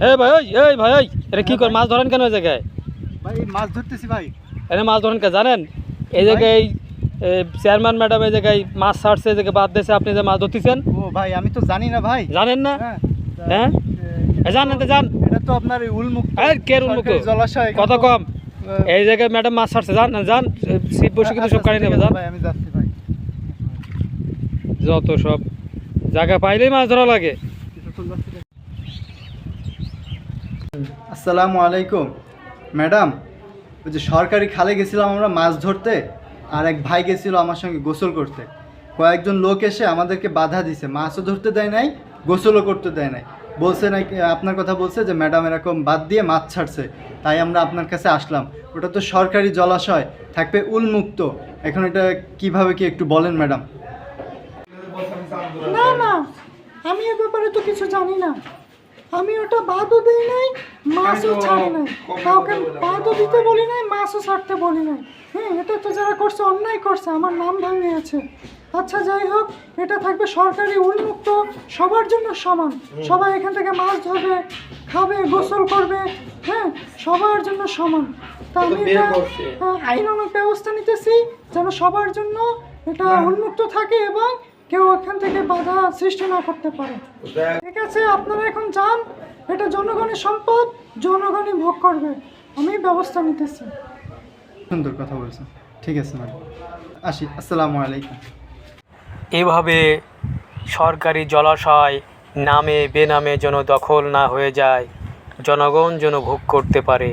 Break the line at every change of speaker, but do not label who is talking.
এই ভাই ওই এই ভাই ওই এটা কি কর মাছ ধরেন কেন এই জায়গায়?
ভাই মাছ ধরতেছি ভাই।
এনে মাছ ধরেন কে জানেন? এই জায়গায় চেয়ারম্যান ম্যাডাম এই জায়গায় মাছ ছাড়ছে এই জায়গায় বাদ দিয়েছে আপনি যে মাছ ধরতেছেন?
ও ভাই আমি তো জানি না ভাই।
জানেন না?
হ্যাঁ। তা,
হ্যাঁ?
এ,
এ, জান।
এটা তো আপনার উন্মুক্ত
এই কে?
সরকারি জলাশয়
কত কম। এই জায়গায় ম্যাডাম মাছ ছাড়ছে জান যান সিট বসে কিন্তু সব কাড়ি নেবে
আমি যাচ্ছি ভাই।
যত সব জায়গা পাইলেই মাছ ধরা লাগে।
আসসালামু আলাইকুম। ম্যাডাম, ওই যে সরকারি খালে গেছিলাম আমরা মাছ ধরতে, আর এক ভাই গেছিল আমার সঙ্গে গোসল করতে। কয়েকজন লোক এসে আমাদেরকে বাধা দিছে, মাছও ধরতে দেয় নাই, গোসলও করতে দেয় নাই। বলছে নাকি আপনার কথা বলছে যে, ম্যাডাম, এরকম বাদ দিয়ে মাছ ছাড়ছে, তাই আমরা আপনার কাছে আসলাম। ওটা তো সরকারি জলাশয়, থাকবে উন্মুক্ত এখন এটা কীভাবে কি একটু বলেন, ম্যাডাম?
না না, আমি এ ব্যাপারে তো কিছু জানি না। আমি ওটা বাদও দিই নাই মাছও ছাড়ি নাই। কাউকে বাদও দিতে বলি নাই মাছও ছাড়তে বলি নাই। হ্যাঁ এটা তো যারা করছে অন্যায় করছে আমার নাম ভাঙিয়েছে। আচ্ছা যাই হোক এটা থাকবে সরকারি উন্মুক্ত সবার জন্য সমান। সবাই এখান থেকে মাছ ধরবে খাবে গোসল করবে হ্যাঁ সবার জন্য সমান। তা আমি এটা আহ, আইনানুগ ব্যবস্থা নিতেছি যেন সবার জন্য এটা উন্মুক্ত থাকে এবং কেউ এখান থেকে বাধা সৃষ্টি না করতে পারে। ঠিক আছে আপনারা এখন যান। এটা জনগণের সম্পদ জনগণই ভোগ করবে। আমি ব্যবস্থা নিতেছি।
সুন্দর কথা বলছেন। ঠিক আছে ম্যাডাম। আসি আসসালামু আলাইকুম।
এভাবে সরকারি জলাশয় নামে বেনামে যেন দখল না হয়ে যায় জনগণ যেন ভোগ করতে পারে।